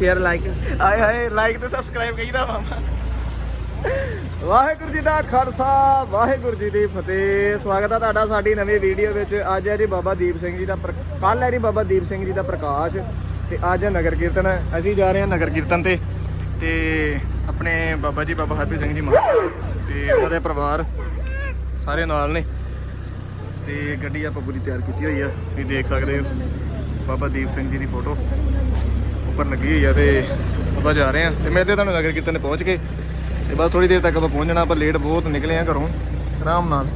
Share like ਆਏ ਹਾਏ like ਤੇ ਸਬਸਕ੍ਰਾਈਬ ਕਹੀਦਾ ਮਾਮਾ ਵਾਹਿਗੁਰੂ ਜੀ ਦਾ ਖਾਲਸਾ, ਵਾਹਿਗੁਰੂ ਜੀ ਦੀ ਫਤਿਹ। ਸਵਾਗਤ ਹੈ ਤੁਹਾਡਾ ਸਾਡੀ ਨਵੀਂ ਵੀਡੀਓ ਵਿੱਚ। ਅੱਜ ਹੈ ਜੀ ਬਾਬਾ ਦੀਪ ਸਿੰਘ ਜੀ ਦਾ ਕੱਲ ਹੈ ਜੀ ਬਾਬਾ ਦੀਪ ਸਿੰਘ ਜੀ ਦਾ ਪ੍ਰਕਾਸ਼। ਤੇ ਅੱਜ ਹੈ ਨਗਰ ਕੀਰਤਨ ਅਸੀਂ ਜਾ ਰਹੇ ਹਾਂ ਨਗਰ ਕੀਰਤਨ ਤੇ। ਤੇ ਆਪਣੇ ਬਾਬਾ ਜੀ, ਬਾਬਾ ਹਰਪ੍ਰੀਤ ਸਿੰਘ ਜੀ ਮਹਾਰਾਜ ਤੇ ਉਹਨਾਂ ਦੇ ਪਰਿਵਾਰ ਸਾਰੇ ਨਾਲ ਨੇ। ਤੇ ਗੱਡੀ ਆਪਾਂ ਪੂਰੀ ਤਿਆਰ ਕੀਤੀ ਹੋਈ ਆ। ਤੁਸੀਂ ਦੇਖ ਸਕਦੇ ਹੋ। ਬਾਬਾ ਦੀਪ ਸਿੰਘ ਜੀ ਦੀ ਫੋਟੋ ਉੱਪਰ ਲੱਗੀ ਹੋਈ ਆ ਤੇ ਆਪਾਂ ਜਾ ਰਹੇ ਆ ਤੇ ਮਿਲਦੇ ਤੁਹਾਨੂੰ ਨਗਰ ਕੀਰਤਨ ਤੇ ਪਹੁੰਚ ਕੇ ਤੇ ਬਸ ਥੋੜੀ ਦੇਰ ਤੱਕ ਆਪਾਂ ਪਹੁੰਚ ਜਾਣਾ, ਆਪਾਂ ਲੇਟ ਬਹੁਤ ਨਿਕਲੇ ਆ ਘਰੋਂ। ਆਰਾਮ ਨਾਲ।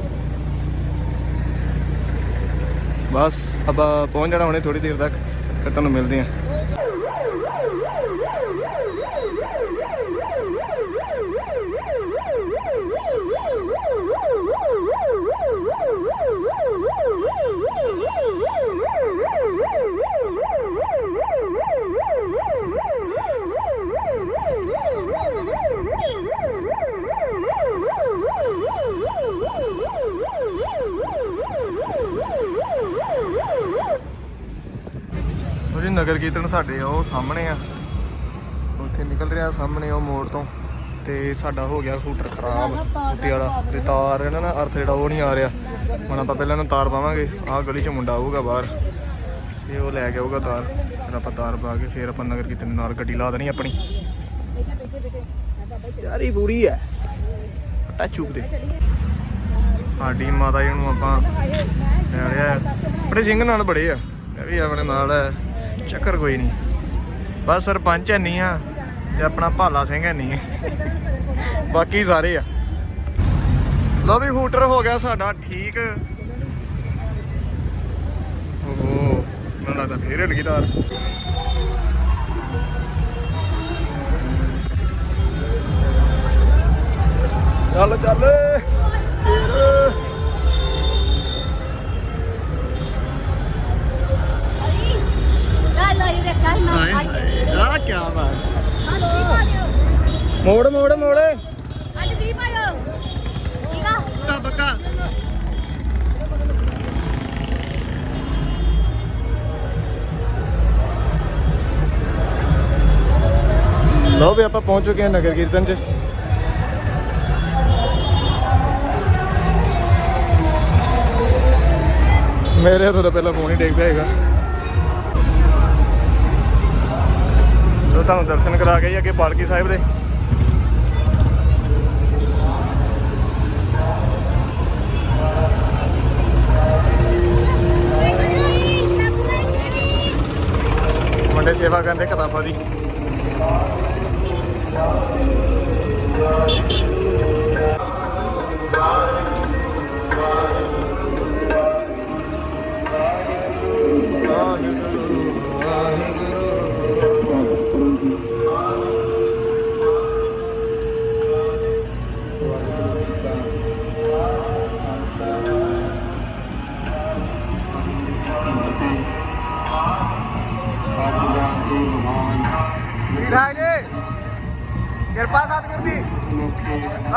ਬਸ ਆਪਾਂ ਪਹੁੰਚ ਜਾਣਾ ਹੁਣੇ ਥੋੜੀ ਦੇਰ ਤੱਕ, ਫਿਰ ਤੁਹਾਨੂੰ ਮਿਲਦੇ ਆ ਨਗਰ ਕੀਰਤਨ ਸਾਡੇ ਉਹ ਸਾਹਮਣੇ ਆ। ਉੱਥੇ ਨਿਕਲ ਰਿਹਾ ਸਾਹਮਣੇ ਉਹ ਮੋੜ ਤੋਂ ਤੇ ਸਾਡਾ ਹੋ ਗਿਆ ਸਕੂਟਰ ਖਰਾਬ ਉੱਤੇ ਵਾਲਾ ਤੇ ਤਾਰ ਇਹਨਾਂ ਨਾ ਅਰਥ ਜਿਹੜਾ ਉਹ ਨਹੀਂ ਆ ਰਿਹਾ। ਹੁਣ ਆਪਾਂ ਪਹਿਲਾਂ ਨੂੰ ਤਾਰ ਪਾਵਾਂਗੇ, ਆਹ ਗਲੀ 'ਚ ਮੁੰਡਾ ਆਊਗਾ ਬਾਹਰ ਤੇ ਉਹ ਲੈ ਕੇ ਆਊਗਾ ਤਾਰ। ਫਿਰ ਆਪਾਂ ਤਾਰ ਪਾ ਕੇ ਫਿਰ ਆਪਾਂ ਨਗਰ ਕੀਰਤਨ ਨਾਲ ਗੱਡੀ ਲਾ ਦੇਣੀ ਆਪਣੀ। ਯਾਰੀ ਪੂਰੀ ਹੈ। ਪੱਟਾ ਚੁੱਕ ਦੇ। ਸਾਡੀ ਮਾਤਾ ਜੀ ਨੂੰ ਆਪਾਂ ਲੈ ਲਿਆ। ਬੜੇ ਸਿੰਘ ਨਾਲ ਬੜੇ ਆ। ਇਹ ਵੀ ਆਪਣੇ ਨਾਲ ਹੈ। ਚੱਕਰ ਕੋਈ ਨਹੀਂ। ਬਸ ਸਰਪੰਚ ਹੈ ਨਹੀਂ ਆ ਤੇ ਆਪਣਾ ਭਾਲਾ ਸਿੰਘ ਹੈ ਨਹੀਂ ਬਾਕੀ ਸਾਰੇ ਆ। ਲੋ ਵੀ ਹੂਟਰ ਹੋ ਗਿਆ ਸਾਡਾ ਠੀਕ। ਓਹੋ, ਮੈਨੂੰ ਲੱਗਦਾ ਫੇਰ ਹਿੱਲ ਗਈ ਤਾਰ। ਚੱਲ ਚੱਲ। ਸ਼ੇਰ ਲੈ ਲੈ ਇਹ ਕੱਲ ਨਾ ਆ ਗਿਆ ਆ ਕੀ ਬਾਤ। ਅੱਜ ਵੀ ਪਾਇਓ ਮੋੜ ਮੋੜ ਮੋੜ। ਅੱਜ ਵੀ ਪਾਇਓ ਠੀਕ ਆ? ਪੱਕਾ ਪੱਕਾ। ਲੋ ਵੀ ਆਪਾਂ ਪਹੁੰਚ ਚੁੱਕੇ ਹਾਂ ਨਗਰ ਕੀਰਤਨ 'ਚ। ਮੇਰੇ ਤੋਂ ਤਾਂ ਪਹਿਲਾਂ ਫੋਨ ਹੀ ਡੇਗ ਪਿਆ ਹੈਗਾ ਸੋ ਤੁਹਾਨੂੰ ਦਰਸ਼ਨ ਕਰਾ ਕੇ ਹੀ ਅੱਗੇ ਪਾਲਕੀ ਸਾਹਿਬ ਦੇ। ਮੁੰਡੇ ਸੇਵਾ ਕਰਦੇ ਕਿਤਾਬਾਂ ਦੀ।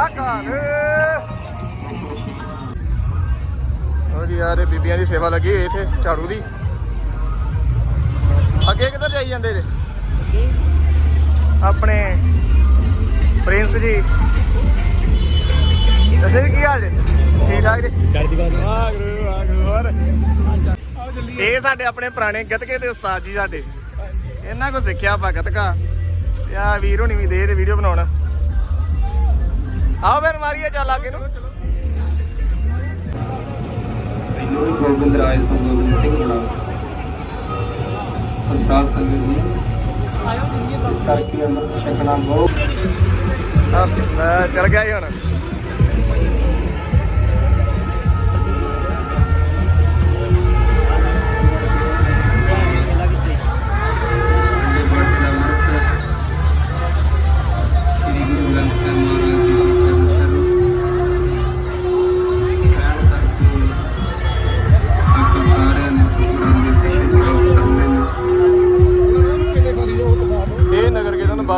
ਅਕਾਲ ਹੋ ਜੀ ਯਾਰ ਇਹ ਬੀਬੀਆਂ ਦੀ ਸੇਵਾ ਲੱਗੀ ਹੋਈ ਇੱਥੇ, ਝਾੜੂ ਦੀ। ਅੱਗੇ ਕਿੱਧਰ ਜਾਈ ਜਾਂਦੇ ਜੇ? ਆਪਣੇ ਪ੍ਰਿੰਸ ਜੀ। ਦੱਸੇ ਜੀ, ਕੀ ਹਾਲ ਜੀ? ਠੀਕ ਠਾਕ ਜੀ? ਚੜ੍ਹਦੀ ਕਲਾ ਵਾਹਿਗੁਰੂ ਵਾਹਿਗੁਰੂ ਹੋਰ ਇਹ ਸਾਡੇ ਆਪਣੇ ਪੁਰਾਣੇ ਗਤਕੇ ਦੇ ਉਸਤਾਦ ਜੀ ਸਾਡੇ। ਇਹਨਾਂ ਕੋ ਸਿੱਖਿਆ ਆਪਾਂ ਗਤਕਾ ਤੇ ਆ ਵੀਰ ਹੁਣੀ ਵੀ ਦੇ ਤੇ ਵੀਡੀਓ ਬਣਾਉਣਾ। ਆਓ ਫਿਰ ਮਾਰੀਏ ਚੱਲ ਅੱਗੇ ਨੂੰ। ਮੈਨੂੰ ਗੋਬਿੰਦ ਰਾਜ ਤੋਂ ਗੋਬਿੰਦ ਸਿੰਘ ਬਣਾ ਪ੍ਰਸਾਦ ਸੰਗਤ ਜੀ ਕਰਕੇ ਅੰਮ੍ਰਿਤ ਛਕਣਾ ਬਹੁਤ ਚੱਲ ਗਿਆ ਜੀ ਹੁਣ।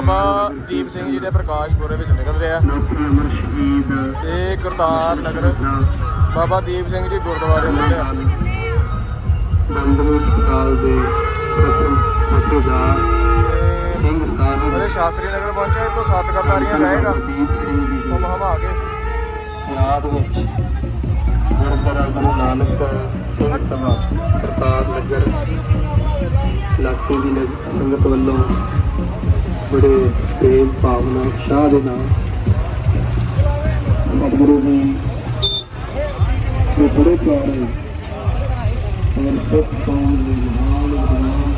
ਬਾਬਾ ਦੀਪ ਸਿੰਘ ਜੀ ਦੇ ਪ੍ਰਕਾਸ਼ ਪੁਰੇ ਵਿੱਚ ਨਿਕਲ ਰਿਹਾ। ਤੇ ਕਰਤਾਰ ਨਗਰ, ਬਾਬਾ ਦੀਪ ਸਿੰਘ ਜੀ ਗੁਰਦੁਆਰੇ ਮਿਲਿਆ ਦੰਦਮੀ ਸਾਲ ਦੇ ਪ੍ਰਥਮ ਸਿੰਘ ਸਾਹਿਬ ਉਹਦੇ ਸ਼ਾਸਤਰੀ ਨਗਰ ਪਹੁੰਚਿਆ ਇਹ ਤੋਂ ਸੱਤ ਕਰਤਾਰੀਆਂ ਜਾਏਗਾ। ਗੁਰਦੀਪ ਸਿੰਘ ਆ ਗਏ। ਯਾਦ ਵਿੱਚ ਗੁਰਦੁਆਰਾ ਗੁਰੂ ਨਾਨਕ ਸਿੰਘ ਸਭਾ ਪ੍ਰਸਾਦ ਨਗਰ। ਇਲਾਕੇ ਦੀ ਸੰਗਤ ਵੱਲੋਂ ਬੜੇ ਪ੍ਰੇਮ ਭਾਵਨਾ, ਉਤਸ਼ਾਹ ਦੇ ਨਾਲ ਸਤਿਗੁਰੂ ਜੀ ਦੇ ਬੜੇ ਪਿਆਰੇ ਔਰ ਸਿੱਖ ਦੇ ਜਵਾਨ ਜਵਾਨ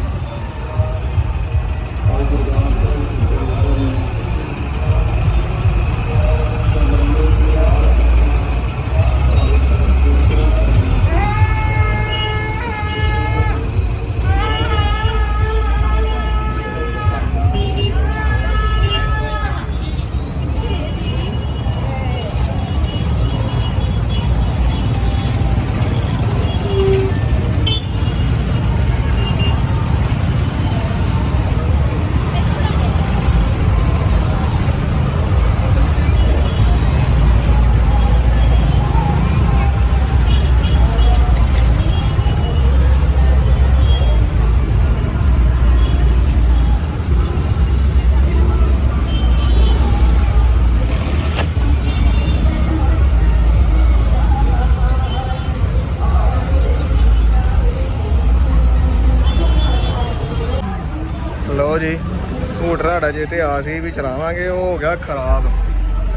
ਸਾਡਾ ਜੇ ਤੇ ਆ ਸੀ ਵੀ ਚਲਾਵਾਂਗੇ, ਉਹ ਹੋ ਗਿਆ ਖਰਾਬ।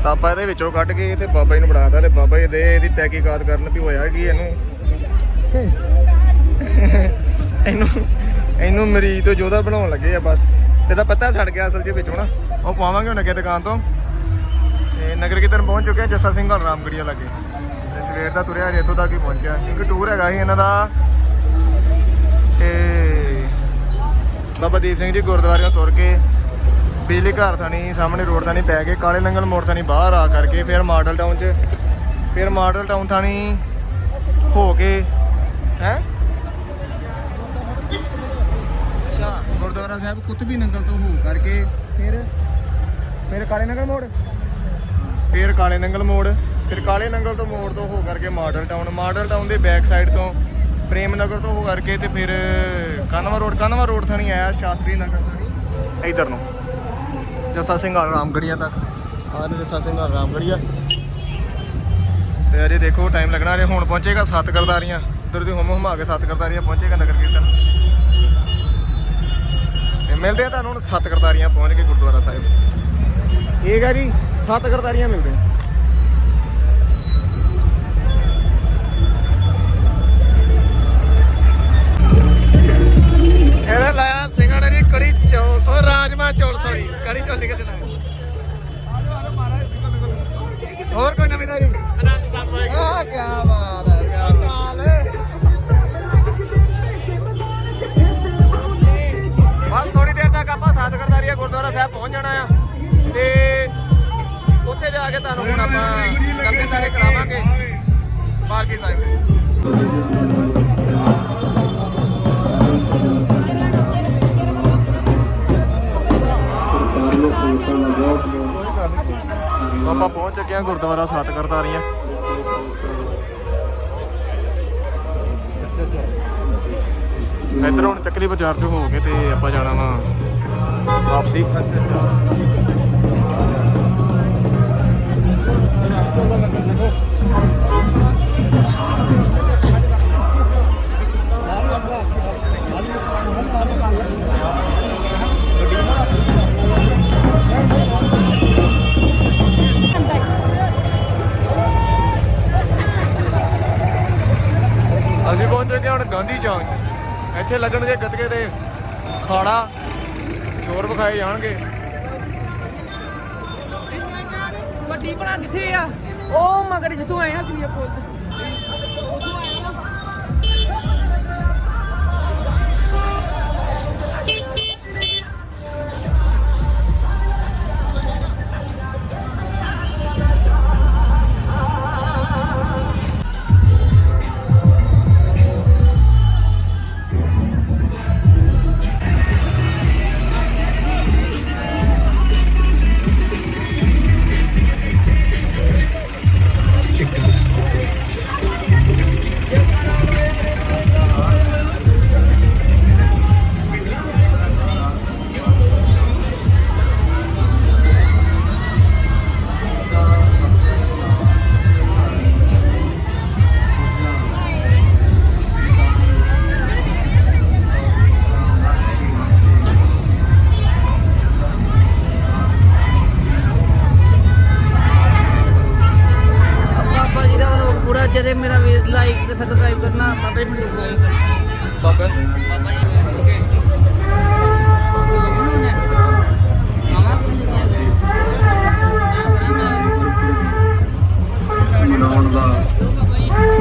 ਤਾਂ ਆਪਾਂ ਇਹਦੇ ਵਿੱਚੋਂ ਕੱਢ ਕੇ ਤੇ ਬਾਬਾ ਜੀ ਨੂੰ ਬਣਾਤਾ ਤੇ ਬਾਬਾ ਜੀ ਦੇ ਇਹਦੀ ਤਹਿਕੀਕਾਤ ਕਰਨ ਵੀ ਹੋਇਆ ਕੀ ਇਹਨੂੰ? ਇਹਨੂੰ ਇਹਨੂੰ ਮਰੀਜ਼ ਤੋਂ ਜੋਧਾ ਬਣਾਉਣ ਲੱਗੇ ਆ ਬਸ। ਇਹਦਾ ਪਤਾ ਛੱਡ ਗਿਆ ਅਸਲ 'ਚ ਵਿੱਚੋਂ ਨਾ ਉਹ ਪਾਵਾਂਗੇ ਹੁਣ ਅੱਗੇ ਦੁਕਾਨ ਤੋਂ। ਤੇ ਨਗਰ ਕੀਰਤਨ ਪਹੁੰਚ ਚੁੱਕੇ ਆ ਜੱਸਾ ਸਿੰਘ ਹਲ ਰਾਮਗੜੀਆ ਲੱਗੇ। ਤੇ ਸਵੇਰ ਦਾ ਤੁਰਿਆ ਹਜੇ ਇੱਥੋਂ ਤੱਕ ਹੀ ਪਹੁੰਚਿਆ। ਕਿਉਂਕਿ ਟੂਰ ਹੈਗਾ ਸੀ ਇਹਨਾਂ ਦਾ। ਤੇ ਬਾਬਾ ਦੀਪ ਸਿੰਘ ਜੀ ਗੁਰਦੁਆਰਿਓਂ ਤੁਰ ਕੇ ਬਿਜਲੀ ਘਰ ਥਾਣੀ ਸਾਹਮਣੇ ਰੋਡ ਥਾਣੀ ਪੈ ਕੇ ਕਾਲੇ ਨੰਗਲ ਮੋੜ ਥਾਣੀ ਬਾਹਰ ਆ ਕਰਕੇ ਫਿਰ ਮਾਡਲ ਟਾਊਨ 'ਚ, ਫਿਰ ਮਾਡਲ ਟਾਊਨ ਥਾਣੀ ਹੋ ਕੇ, ਹੈ? ਅੱਛਾ, ਗੁਰਦੁਆਰਾ ਸਾਹਿਬ ਕੁਤਬੀ ਨੰਗਲ ਤੋਂ ਹੋ ਕਰਕੇ ਫਿਰ ਫਿਰ ਕਾਲੇ ਨੰਗਲ ਮੋੜ? ਫਿਰ ਕਾਲੇ ਨੰਗਲ ਮੋੜ, ਫਿਰ ਕਾਲੇ ਨੰਗਲ ਤੋਂ ਮੋੜ ਤੋਂ ਹੋ ਕਰਕੇ ਮਾਡਲ ਟਾਊਨ ਮਾਡਲ ਟਾਊਨ ਦੇ ਬੈਕ ਸਾਈਡ ਤੋਂ ਪ੍ਰੇਮ ਨਗਰ ਤੋਂ ਹੋ ਕਰਕੇ ਤੇ ਫਿਰ ਕਾਨਵਾ ਰੋਡ ਕਾਨਵਾ ਰੋਡ ਥਾਣੀ ਆਇਆ, ਸ਼ਾਸਤਰੀ ਨਗਰ ਥਾਣੀ, ਇਧਰ ਨੂੰ। ਜੱਸਾ ਸਿੰਘ ਹਾਲ ਰਾਮਗੜੀਆ ਤੱਕ। ਆਹ ਨੇ ਜੱਸਾ ਸਿੰਘ ਹਾਲ ਰਾਮਗੜੀਆ। ਤੇ ਅਜੇ ਦੇਖੋ ਟਾਈਮ ਲੱਗਣਾ ਜੇ ਹੁਣ ਪਹੁੰਚੇਗਾ ਸੱਤ ਕਰਤਾਰੀਆਂ। ਉਧਰ ਦੀ ਹਮ ਹਮਾ ਕੇ ਸੱਤ ਕਰਤਾਰੀਆਂ ਪਹੁੰਚੇਗਾ ਨਗਰ ਕੀਰਤਨ। ਤੇ ਮਿਲਦੇ ਆ ਤੁਹਾਨੂੰ ਹੁਣ ਸੱਤ ਕਰਤਾਰੀਆਂ ਪਹੁੰਚ ਕੇ ਗੁਰਦੁਆਰਾ ਸਾਹਿਬ। ਠੀਕ ਹੈ ਜੀ ਸੱਤ ਕਰਤਾਰੀਆਂ ਮਿਲਦੇ ਆ। ਜਾਣਾ ਆ। ਤੇ ਉੱਥੇ ਜਾ ਕੇ ਤੁਹਾਨੂੰ ਹੁਣ ਆਪਾਂ ਦਰਸ਼ਨ ਤਾਰੇ ਕਰਾਵਾਂਗੇ। ਪਾਲਕੀ ਸਾਹਿਬ। ਆਪਾਂ ਪਹੁੰਚ ਚੁੱਕੇ ਹਾਂ ਗੁਰਦੁਆਰਾ ਸਾਤ ਕਰਤਾਰੀਆਂ ਇੱਧਰ ਹੁਣ ਚੱਕਰੀ ਬਾਜ਼ਾਰ ਚੋਂ ਹੋ ਕੇ ਤੇ ਆਪਾਂ ਜਾਣਾ ਵਾ। ਵਾਪਸੀ ਅਸੀਂ ਪਹੁੰਚ ਚੁੱਕੇ ਹੁਣ ਗਾਂਧੀ ਚੌਂਕ 'ਚ। ਇੱਥੇ ਲੱਗਣਗੇ ਗੱਤਕੇ ਦੇ ਖਾੜਾ ਚੋਰ ਵਿਖਾਏ ਜਾਣਗੇ। ਵੱਡੀ ਬਣਾ ਕਿੱਥੇ ਆ? ਉਹ ਮਗਰ ਜਿੱਥੋਂ ਆਏ ਆ ਸੀ ਪੁੱਲ ਜੀ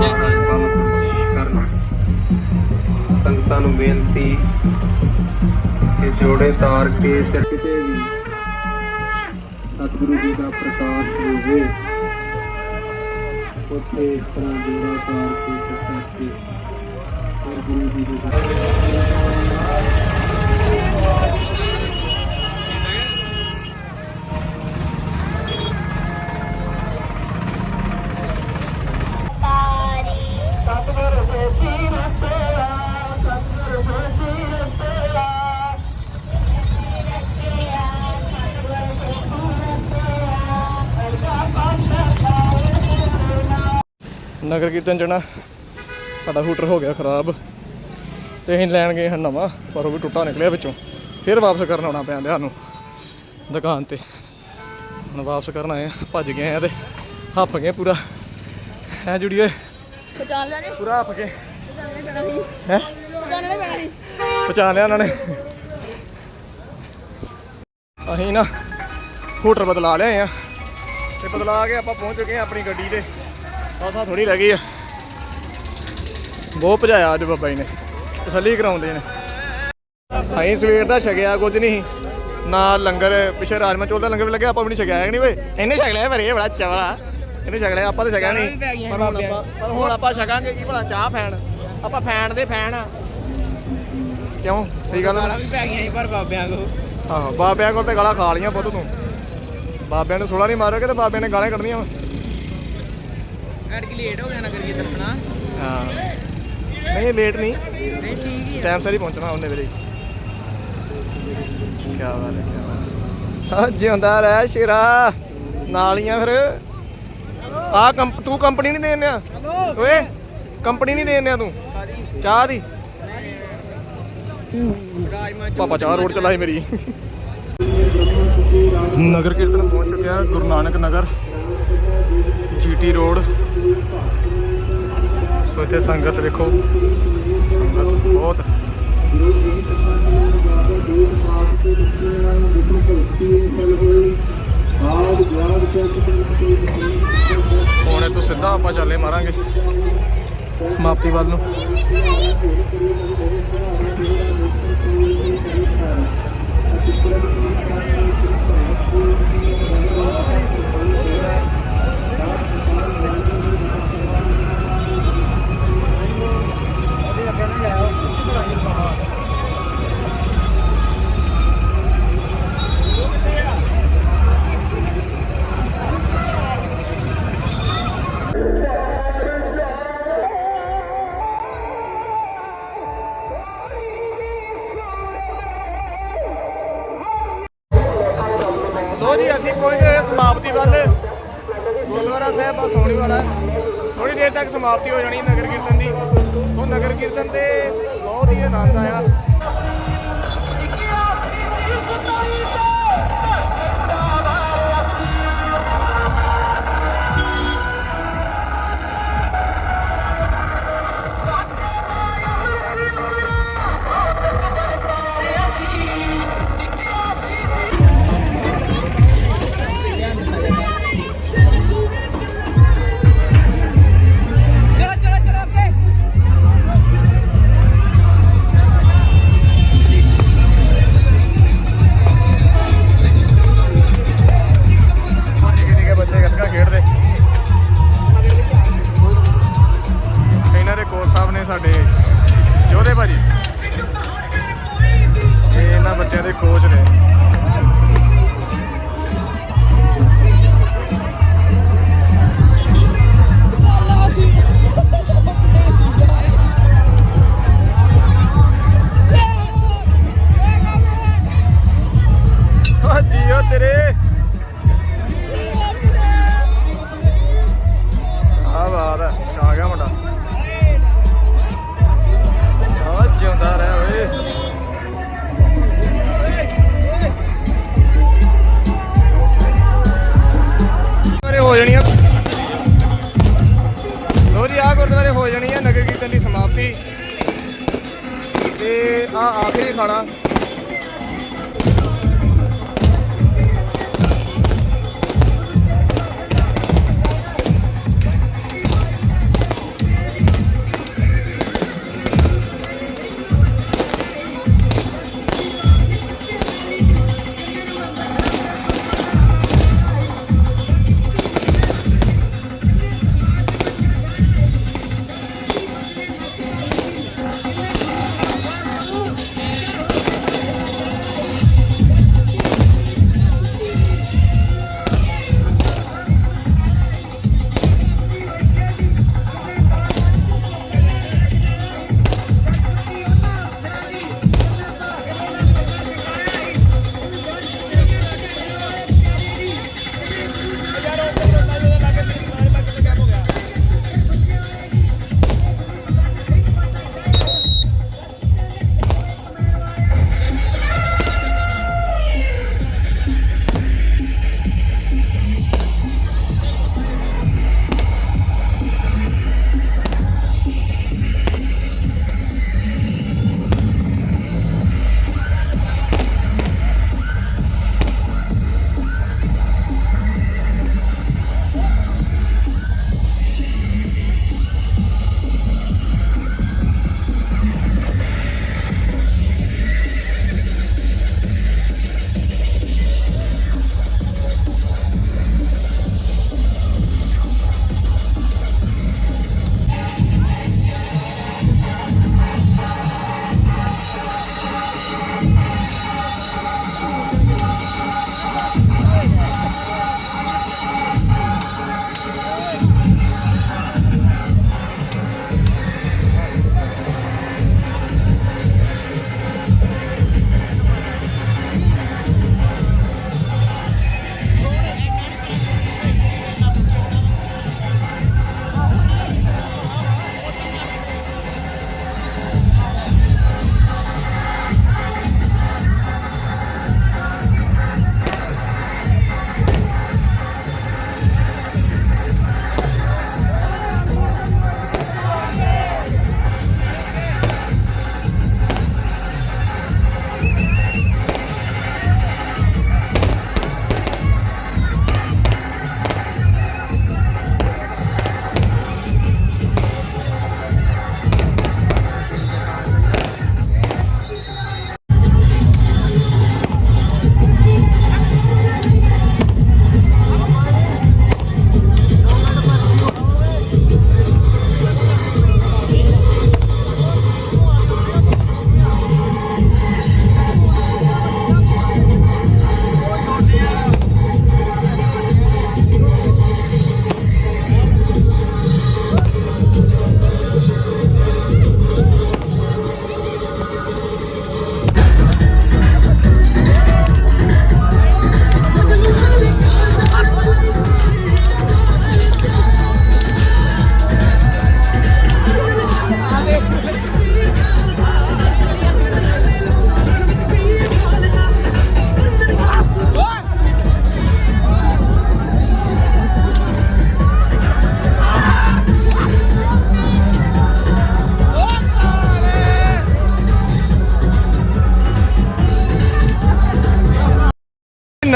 ਚੈੱਕ ਕਰ। ਕੰਮ ਕਰਨਾ। ਸੰਗਤਾਂ ਨੂੰ ਬੇਨਤੀ ਕਿ ਜੋੜੇ ਤਾਰ ਕੇ ਸਿਰ ਕਿਤੇ ਵੀ ਸਤਿਗੁਰੂ ਜੀ ਦਾ ਪ੍ਰਕਾਸ਼ ਹੋਵੇ ਉੱਥੇ ਇਸ ਤਰ੍ਹਾਂ ਜੋੜਾ ਤਾਰ ਕੇ ਸਿਰ ਕਰਕੇ ਗੁਰੂ ਜੀ ਦੇ ਨਗਰ ਕੀਰਤਨ ਜਣਾ। ਸਾਡਾ ਹੂਟਰ ਹੋ ਗਿਆ ਖਰਾਬ। ਤੇ ਅਸੀਂ ਲੈਣ ਗਏ ਹਾਂ ਨਵਾਂ ਪਰ ਉਹ ਵੀ ਟੁੱਟਾ ਨਿਕਲਿਆ ਵਿੱਚੋਂ। ਫਿਰ ਵਾਪਸ ਕਰਨ ਆਉਣਾ ਪਿਆ ਸਾਨੂੰ ਦੁਕਾਨ ਤੇ। ਹੁਣ ਵਾਪਸ ਕਰਨ ਆਏ ਆ ਭੱਜ ਗਏ ਆ ਤੇ ਹੱਫ ਗਏ ਪੂਰਾ। ਹੈ ਜੁੜੀ ਓਏ? ਪਛਾਣ ਲਿਆ ਨੇ? ਪੂਰਾ ਹੱਫ ਕੇ। ਪਛਾਣਨੇ ਪੈਣਾ ਸੀ। ਹੈ? ਪਛਾਣਨੇ ਪੈਣਾ ਸੀ। ਪਛਾਣ ਲਿਆ ਉਹਨਾਂ ਨੇ। ਅਸੀਂ ਨਾ ਹੂਟਰ ਬਦਲਾ ਲਿਆਏ ਆ ਤੇ ਬਦਲਾ ਕੇ ਆਪਾਂ ਪਹੁੰਚ ਚੁੱਕੇ ਆ ਆਪਣੀ ਗੱਡੀ ਤੇ। ਆਸਾ ਥੋੜੀ ਗਈ ਆ। ਬਹੁਤ ਭਜਾਇਆ ਅੱਜ ਬਾਬਾ ਜੀ ਨੇ। ਤਸੱਲੀ ਕਰਾਉਂਦੇ ਨੇ। ਅਸੀਂ ਸਵੇਰ ਦਾ ਛਕਿਆ ਕੁਝ ਨਹੀਂ। ਨਾ ਲੰਗਰ ਪਿੱਛੇ ਰਾਜਮਾ ਚੌਲ ਦਾ ਲੰਗਰ ਵੀ ਲੱਗਿਆ ਆਪਾਂ ਵੀ ਨਹੀਂ ਛਕਿਆ ਹੈ ਨਹੀਂ ਓਏ ਇਹਨੇ ਛਕ ਲਿਆ ਪਰ ਇਹ ਬੜਾ ਚਵਲਾ। ਇਹਨੇ ਛਕ ਲਿਆ ਆਪਾਂ ਤਾਂ ਛਕਿਆ ਨਹੀਂ। ਪਰ ਹੁਣ ਆਪਾਂ ਪਰ ਹੁਣ ਆਪਾਂ ਛਕਾਂਗੇ ਕੀ ਭਲਾ ਚਾਹ ਫੈਨ ਆਪਾਂ ਫੈਨ ਦੇ ਆ। ਕਿਉਂ? ਸਹੀ ਗੱਲ ਆ ਵੀ ਪੈ ਗਈਆਂ ਸੀ ਪਰ ਬਾਬਿਆਂ ਕੋ ਆਹੋ ਬਾਬਿਆਂ ਕੋਲ ਤੇ ਗਾਲਾਂ ਖਾ ਲੀਆਂ ਪੁੱਤ ਤੂੰ। ਬਾਬਿਆਂ ਨੇ ਸੋਲਾ ਨਹੀਂ ਮਾਰੋਗੇ ਤੇ ਬਾਬਿਆਂ ਨੇ ਗਾਲਾਂ ਕੱਢਣੀਆਂ ਵਾ। ਐਡ ਕੀ ਲੇਟ ਹੋ ਗਿਆ ਨਗਰ ਕੀਰਤਨ ਆਪਣਾ। ਹਾਂ। ਨਹੀਂ ਲੇਟ ਨਹੀਂ। ਨਹੀਂ ਠੀਕ ਹੀ ਟਾਈਮ ਸਿਰ ਪਹੁੰਚਣਾ ਉਹਨੇ ਵੇਲੇ ਕੀ ਬਾਤ ਹੈ ਹਾਂ। ਜਿਉਂਦਾ ਰਹਿ ਸ਼ੇਰਾ। ਨਾਲੀਆਂ ਫਿਰ। ਆ ਤੂੰ ਕੰਪਨੀ ਨਹੀਂ ਦੇਣਿਆ ਓਏ ਕੰਪਨੀ ਨਹੀਂ ਦੇਣਿਆ ਤੂੰ? ਚਾਹ ਦੀ। ਪਾਪਾ ਚਾਹ ਰੋਡ ਚਲਾਈ ਮੇਰੀ। ਨਗਰ ਕੀਰਤਨ ਪਹੁੰਚ ਚੁੱਕਿਆ ਗੁਰੂ ਨਾਨਕ ਨਗਰ। ਜੀਟੀ ਰੋਡ ਇੱਥੇ ਸੰਗਤ ਵੇਖੋ ਸੰਗਤ ਬਹੁਤ। ਹੁਣ ਤੋਂ ਸਿੱਧਾ ਆਪਾਂ ਚੱਲੇ ਮਾਰਾਂਗੇ। ਸਮਾਪਤੀ ਵੱਲ ਨੂੰ। 刚才呀，我记不了你说啊。ਦੇ ਕੋਚ ਨੇ। ਸਮਾਪਤੀ ਤੇ ਆ ਆਖਰੀ ਖਾਣਾ।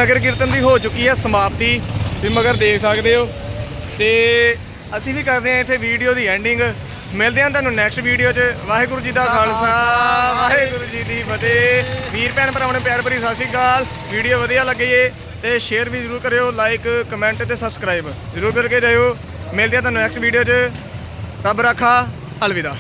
ਨਗਰ ਕੀਰਤਨ ਦੀ ਹੋ ਚੁੱਕੀ ਹੈ, ਸਮਾਪਤੀ। ਵੀ ਮਗਰ ਦੇਖ ਸਕਦੇ ਹੋ। ਤੇ ਅਸੀਂ ਵੀ ਕਰਦੇ ਹਾਂ ਇੱਥੇ ਵੀਡੀਓ ਦੀ ਐਂਡਿੰਗ ਮਿਲਦੇ ਹਾਂ ਤੁਹਾਨੂੰ ਨੈਕਸਟ ਵੀਡੀਓ 'ਚ। ਵਾਹਿਗੁਰੂ ਜੀ ਦਾ ਖਾਲਸਾ, ਵਾਹਿਗੁਰੂ ਜੀ ਦੀ ਫਤਿਹ। ਵੀਰ ਭੈਣ ਭਰਾਵਾਂ ਨੂੰ ਪਿਆਰ ਭਰੀ ਸਤਿ ਸ਼੍ਰੀ ਅਕਾਲ। ਵੀਡੀਓ ਵਧੀਆ ਲੱਗੀ ਏ ਤੇ ਸ਼ੇਅਰ ਵੀ ਜ਼ਰੂਰ ਕਰਿਓ ਲਾਈਕ ਕਮੈਂਟ ਤੇ ਸਬਸਕ੍ਰਾਈਬ ਜ਼ਰੂਰ ਕਰਕੇ ਜਾਇਓ। ਮਿਲਦੇ ਹਾਂ ਤੁਹਾਨੂੰ ਨੈਕਸਟ ਵੀਡੀਓ 'ਚ। ਰੱਬ ਰਾਖਾ, ਅਲਵਿਦਾ।